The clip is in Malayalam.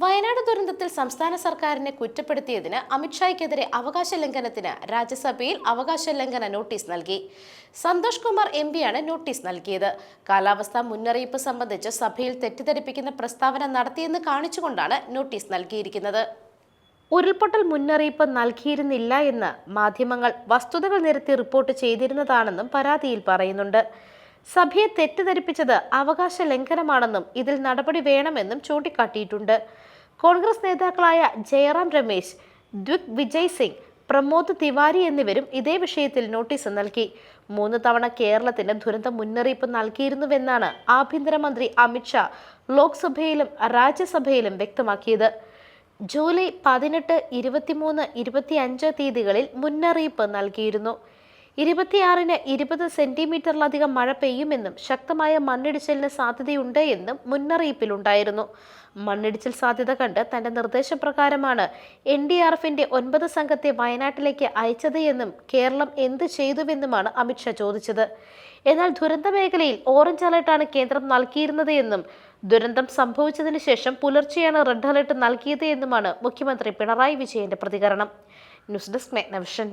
വയനാട് ദുരന്തത്തിൽ സംസ്ഥാന സർക്കാരിനെ കുറ്റപ്പെടുത്തിയതിന് അമിത്ഷായ്ക്കെതിരെ അവകാശ ലംഘനത്തിന് രാജ്യസഭയിൽ അവകാശ ലംഘന നോട്ടീസ് നൽകി. സന്തോഷ് കുമാർ എം പിയാണ് നോട്ടീസ് നൽകിയത്. കാലാവസ്ഥാ മുന്നറിയിപ്പ് സംബന്ധിച്ച് സഭയിൽ തെറ്റിദ്ധരിപ്പിക്കുന്ന പ്രസ്താവന നടത്തിയെന്ന് കാണിച്ചുകൊണ്ടാണ് നോട്ടീസ് നൽകിയിരിക്കുന്നത്. ഉരുൾപൊട്ടൽ മുന്നറിയിപ്പ് നൽകിയിരുന്നില്ല എന്ന് മാധ്യമങ്ങൾ വസ്തുതകൾ നിരത്തി റിപ്പോർട്ട് ചെയ്തിരുന്നതാണെന്നും പരാതിയിൽ പറയുന്നുണ്ട്. സഭയെ തെറ്റിദ്ധരിപ്പിച്ചത് അവകാശ ലംഘനമാണെന്നും ഇതിൽ നടപടി വേണമെന്നും ചൂണ്ടിക്കാട്ടിയിട്ടുണ്ട്. കോൺഗ്രസ് നേതാക്കളായ ജയറാം രമേശ് ദ്വിക് വിജയ് സിംഗ് പ്രമോദ് തിവാരി എന്നിവരും ഇതേ വിഷയത്തിൽ നോട്ടീസ് നൽകി. മൂന്ന് തവണ കേരളത്തിന് ദുരന്ത മുന്നറിയിപ്പ് നൽകിയിരുന്നുവെന്നാണ് ആഭ്യന്തരമന്ത്രി അമിത്ഷാ ലോക്സഭയിലും രാജ്യസഭയിലും വ്യക്തമാക്കിയത്. ജൂലൈ പതിനെട്ട് ഇരുപത്തിമൂന്ന് ഇരുപത്തിയഞ്ച് തീയതികളിൽ മുന്നറിയിപ്പ് നൽകിയിരുന്നു. ഇരുപത്തിയാറിന് ഇരുപത് സെന്റിമീറ്ററിലധികം മഴ പെയ്യുമെന്നും ശക്തമായ മണ്ണിടിച്ചിലിന് സാധ്യതയുണ്ട് എന്നും മുന്നറിയിപ്പിലുണ്ടായിരുന്നു. മണ്ണിടിച്ചിൽ സാധ്യത കണ്ട് തന്റെ നിർദ്ദേശപ്രകാരമാണ് എൻ ഡി ആർ എഫിന്റെ ഒൻപത് സംഘത്തെ വയനാട്ടിലേക്ക് അയച്ചത് എന്നും കേരളം എന്ത് ചെയ്തുവെന്നുമാണ് അമിത്ഷാ ചോദിച്ചത്. എന്നാൽ ദുരന്ത മേഖലയിൽ ഓറഞ്ച് അലർട്ടാണ് കേന്ദ്രം നൽകിയിരുന്നത് എന്നും ദുരന്തം സംഭവിച്ചതിന് ശേഷം പുലർച്ചെയാണ് റെഡ് അലർട്ട് നൽകിയത് എന്നുമാണ് മുഖ്യമന്ത്രി പിണറായി വിജയന്റെ പ്രതികരണം. News desk മെഗ്നവിഷൻ